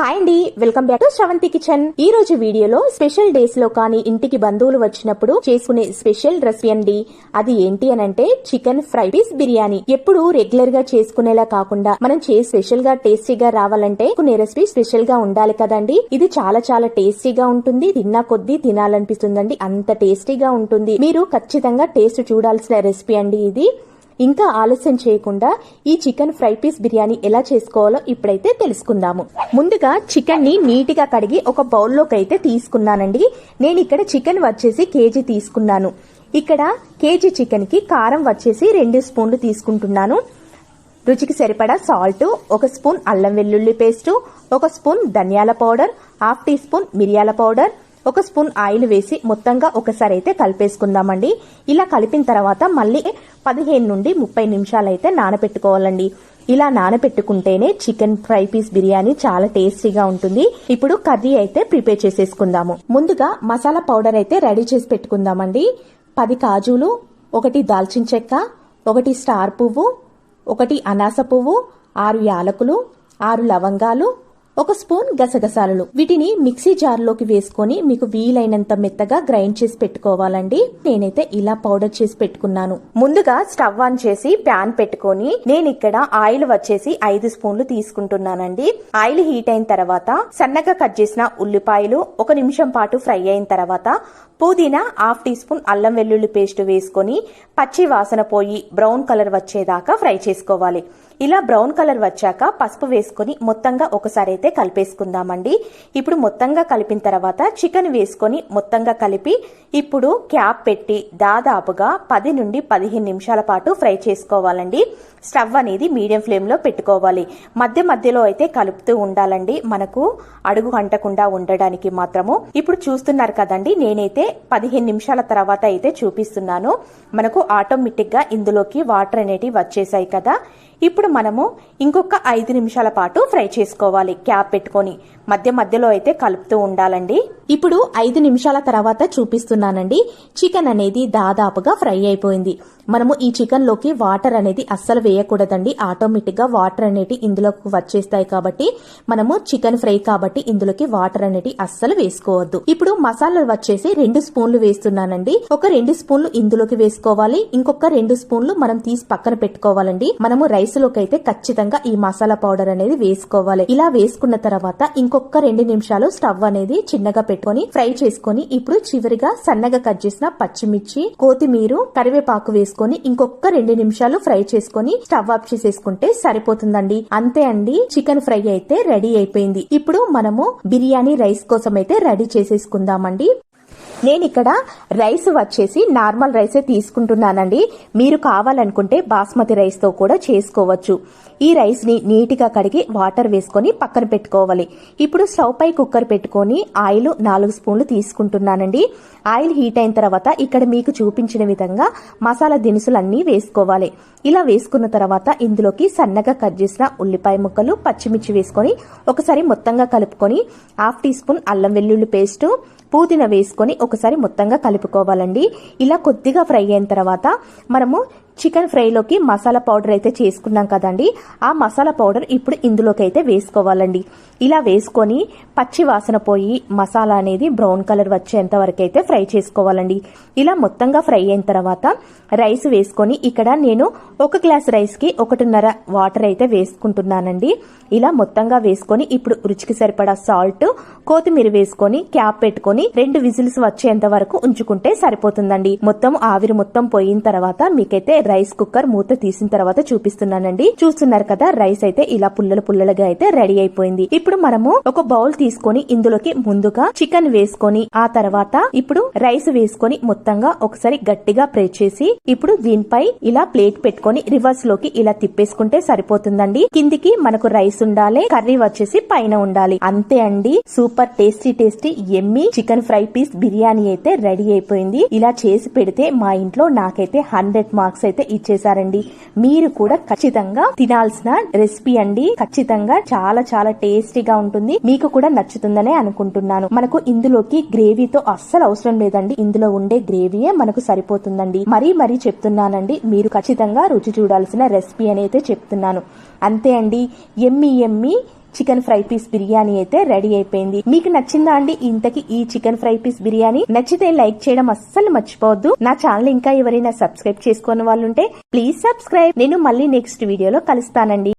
Hi అండి welcome back to Sravanthi kitchen. ఈ రోజు వీడియోలో స్పెషల్ డేస్లో కానీ ఇంటికి బంధువులు వచ్చినప్పుడు చేసుకునే స్పెషల్ రెసిపీ అండి. అది ఏంటి అని అంటే చికెన్ ఫ్రై పీస్ బిర్యానీ. ఎప్పుడు రెగ్యులర్గా చేసుకునేలా కాకుండా మనం చేసి స్పెషల్గా టేస్టీగా రావాలంటే కొన్ని రెసిపీ స్పెషల్గా ఉండాలి కదండి. ఇది చాలా చాలా టేస్టీగా ఉంటుంది తిన్నా కొద్దీ తినాలనిపిస్తుందండి. అంత టేస్టీగా ఉంటుంది. మీరు ఖచ్చితంగా టేస్ట్ చూడాల్సిన రెసిపీ అండి ఇది. ఇంకా ఆలస్యం చేయకుండా ఈ చికెన్ ఫ్రై పీస్ బిర్యానీ ఎలా చేసుకోవాలో ఇప్పుడైతే తెలుసుకుందాము. ముందుగా చికెన్ని నీట్గా కడిగి ఒక బౌల్లోకి అయితే తీసుకున్నానండి. నేను ఇక్కడ చికెన్ వచ్చేసి కేజీ తీసుకున్నాను. ఇక్కడ కేజీ చికెన్కి కారం వచ్చేసి రెండు స్పూన్లు తీసుకుంటున్నాను. రుచికి సరిపడా సాల్ట్ ఒక స్పూన్ అల్లం వెల్లుల్లి పేస్టు ఒక స్పూన్ ధనియాల పౌడర్ హాఫ్ టీ స్పూన్ మిరియాల పౌడర్ ఒక స్పూన్ ఆయిల్ వేసి మొత్తంగా ఒకసారి అయితే కలిపేసుకుందామండి. ఇలా కలిపిన తర్వాత మళ్ళీ పదిహేను నుండి ముప్పై నిమిషాలు అయితే నానబెట్టుకోవాలండి ఇలా నానబెట్టుకుంటేనే చికెన్ ఫ్రై పీస్ బిర్యానీ చాలా టేస్టీగా ఉంటుంది. ఇప్పుడు కర్రీ అయితే ప్రిపేర్ చేసేసుకుందాము. ముందుగా మసాలా పౌడర్ అయితే రెడీ చేసి పెట్టుకుందామండి. పది కాజులు ఒకటి దాల్చిన చెక్క ఒకటి స్టార్ పువ్వు ఒకటి అనాస పువ్వు ఆరు యాలకులు ఆరు లవంగాలు ఒక స్పూన్ గసగసాలు వీటిని మిక్సీ జార్లోకి వేసుకొని మీకు వీలైనంత మెత్తగా గ్రైండ్ చేసి పెట్టుకోవాలండి. నేనైతే ఇలా పౌడర్ చేసి పెట్టుకున్నాను. ముందుగా స్టవ్ ఆన్ చేసి ప్యాన్ పెట్టుకొని నేను ఇక్కడ ఆయిల్ వచ్చేసి ఐదు స్పూన్లు తీసుకుంటున్నానండి. ఆయిల్ హీట్ అయిన తర్వాత సన్నగా కట్ చేసిన ఉల్లిపాయలు ఒక నిమిషం పాటు ఫ్రై అయిన తర్వాత పుదీనా హాఫ్ టీ స్పూన్ అల్లం వెల్లుల్లి పేస్ట్ వేసుకొని పచ్చి వాసన పోయి బ్రౌన్ కలర్ వచ్చేదాకా ఫ్రై చేసుకోవాలి. ఇలా బ్రౌన్ కలర్ వచ్చాక పసుపు వేసుకొని మొత్తంగా ఒకసారి అయితే కలిపేసుకుందామండి. ఇప్పుడు మొత్తంగా కలిపిన తర్వాత చికెన్ వేసుకొని మొత్తంగా కలిపి ఇప్పుడు క్యాప్ పెట్టి దాదాపుగా పది నుండి పదిహేను నిమిషాల పాటు ఫ్రై చేసుకోవాలండి. స్టవ్ అనేది మీడియం ఫ్లేమ్లో పెట్టుకోవాలి. మధ్య మధ్యలో అయితే కలుపుతూ ఉండాలండి. మనకు అడుగు అంటకుండా ఉండడానికి మాత్రము. ఇప్పుడు చూస్తున్నారు కదండి నేనైతే పదిహేను నిమిషాల తర్వాత అయితే చూపిస్తున్నాను. మనకు ఆటోమేటిక్గా ఇందులోకి వాటర్ అనేటివి వచ్చేసాయి కదా. ఇప్పుడు మనము ఇంకొక ఐదు నిమిషాల పాటు ఫ్రై చేసుకోవాలి. క్యాప్ పెట్టుకొని. మధ్య మధ్యలో అయితే కలుపుతూ ఉండాలండి. ఇప్పుడు ఐదు నిమిషాల తర్వాత చూపిస్తున్నానండి. చికెన్ అనేది దాదాపుగా ఫ్రై అయిపోయింది. మనము ఈ చికెన్లోకి వాటర్ అనేది అస్సలు వేయకూడదండి. ఆటోమేటిక్గా వాటర్ అనేటి ఇందులోకి వచ్చేస్తాయి కాబట్టి మనము చికెన్ ఫ్రై కాబట్టి ఇందులోకి వాటర్ అనేటి అస్సలు వేసుకోవద్దు. ఇప్పుడు మసాలాలు వచ్చేసి రెండు స్పూన్లు వేస్తున్నానండి. ఒక రెండు స్పూన్లు ఇందులోకి వేసుకోవాలి. ఇంకొక రెండు స్పూన్లు మనం తీసి పక్కన పెట్టుకోవాలండి. మనము రైస్లోకి అయితే ఖచ్చితంగా ఈ మసాలా పౌడర్ అనేది వేసుకోవాలి. ఇలా వేసుకున్న తర్వాత ఇంకొక ఇంకొక రెండు నిమిషాలు స్టవ్ అనేది చిన్నగా పెట్టుకొని ఫ్రై చేసుకొని ఇప్పుడు చివరిగా సన్నగా కట్ చేసిన పచ్చిమిర్చి కొత్తిమీర కరివేపాకు వేసుకొని ఇంకొక రెండు నిమిషాలు ఫ్రై చేసుకొని స్టవ్ ఆఫ్ చేసేసుకుంటే సరిపోతుందండి. అంతే అండి చికెన్ ఫ్రై అయితే రెడీ అయిపోయింది. ఇప్పుడు మనము బిర్యానీ రైస్ కోసం అయితే రెడీ చేసేసుకుందామండి. నేను ఇక్కడ రైస్ వచ్చేసి నార్మల్ రైసే తీసుకుంటున్నానండి. మీరు కావాలనుకుంటే బాస్మతి రైస్తో కూడా చేసుకోవచ్చు. ఈ రైస్ని నీట్గా కడిగి వాటర్ వేసుకొని పక్కన పెట్టుకోవాలి. ఇప్పుడు స్టవ్ పై కుక్కర్ పెట్టుకొని ఆయిల్ నాలుగు స్పూన్లు తీసుకుంటున్నానండి. ఆయిల్ హీట్ అయిన తర్వాత ఇక్కడ మీకు చూపించిన విధంగా మసాలా దినుసులన్నీ వేసుకోవాలి. ఇలా వేసుకున్న తర్వాత ఇందులోకి సన్నగా కట్ చేసిన ఉల్లిపాయ ముక్కలు పచ్చిమిర్చి వేసుకొని ఒకసారి మొత్తంగా కలుపుకొని హాఫ్ టీ స్పూన్ అల్లం వెల్లుల్లి పేస్టు పుదీనా వేసుకొని ఒకసారి మొత్తంగా కలుపుకోవాలండి. ఇలా కొద్దిగా ఫ్రై అయిన తర్వాత మనము చికెన్ ఫ్రైలోకి మసాలా పౌడర్ అయితే చేసుకున్నాం కదండి. ఆ మసాలా పౌడర్ ఇప్పుడు ఇందులోకి అయితే వేసుకోవాలండి. ఇలా వేసుకొని పచ్చి వాసన పోయి మసాలా అనేది బ్రౌన్ కలర్ వచ్చేంత వరకు అయితే ఫ్రై చేసుకోవాలండి. ఇలా మొత్తంగా ఫ్రై అయిన తర్వాత రైస్ వేసుకొని ఇక్కడ నేను ఒక గ్లాస్ రైస్కి ఒకటిన్నర వాటర్ అయితే వేసుకుంటున్నానండి. ఇలా మొత్తంగా వేసుకొని ఇప్పుడు రుచికి సరిపడా సాల్ట్ కొత్తిమీర వేసుకొని క్యాప్ పెట్టుకొని రెండు విజిల్స్ వచ్చేంత వరకు ఉంచుకుంటే సరిపోతుందండి. మొత్తం ఆవిరి మొత్తం పోయిన తర్వాత మీకైతే రైస్ కుక్కర్ మూత తీసిన తర్వాత చూపిస్తున్నానండి. చూస్తున్నారు కదా రైస్ అయితే ఇలా పుల్లలు పుల్లలుగా అయితే రెడీ అయిపోయింది. ఇప్పుడు మనము ఒక బౌల్ తీసుకొని ఇందులోకి ముందుగా చికెన్ వేసుకొని ఆ తర్వాత ఇప్పుడు రైస్ వేసుకొని మొత్తంగా ఒకసారి గట్టిగా ప్రెస్ చేసి ఇప్పుడు దీనిపై ఇలా ప్లేట్ పెట్టుకొని రివర్స్లోకి ఇలా తిప్పేసుకుంటే సరిపోతుందండి. కిందికి మనకు రైస్ ఉండాలి కర్రీ వచ్చేసి పైన ఉండాలి. అంతే అండి. Super tasty tasty yummy chicken fry piece biryani అయితే రెడీ అయిపోయింది. ఇలా చేసి పెడితే మా ఇంట్లో నాకైతే హండ్రెడ్ మార్క్స్ అయితే ఇచ్చేసారండి మీరు కూడా ఖచ్చితంగా తినాల్సిన రెసిపీ అండి. ఖచ్చితంగా చాలా చాలా టేస్టీగా ఉంటుంది. మీకు కూడా నచ్చుతుందనే అనుకుంటున్నాను. మనకు ఇందులోకి గ్రేవీతో అస్సలు అవసరం లేదండి. ఇందులో ఉండే గ్రేవీయే మనకు సరిపోతుందండి. మరీ మరీ చెప్తున్నానండి. మీరు ఖచ్చితంగా రుచి చూడాల్సిన రెసిపీ అని అయితే చెప్తున్నాను. అంతే అండి. Yummy yummy chicken fry piece biryani అయితే రెడీ అయిపోయింది. మీకు నచ్చిందా అండి? ఇంతకి ఈ చికెన్ ఫ్రై పీస్ బిర్యానీ. నచ్చితే లైక్ చేయడం అస్సలు మర్చిపోవద్దు. నా ఛానల్ ఇంకా ఎవరైనా సబ్స్క్రైబ్ చేసుకోని వాళ్ళు ఉంటే ప్లీజ్ సబ్స్క్రైబ్. నేను మళ్ళీ నెక్స్ట్ వీడియోలో కలుస్తానండి.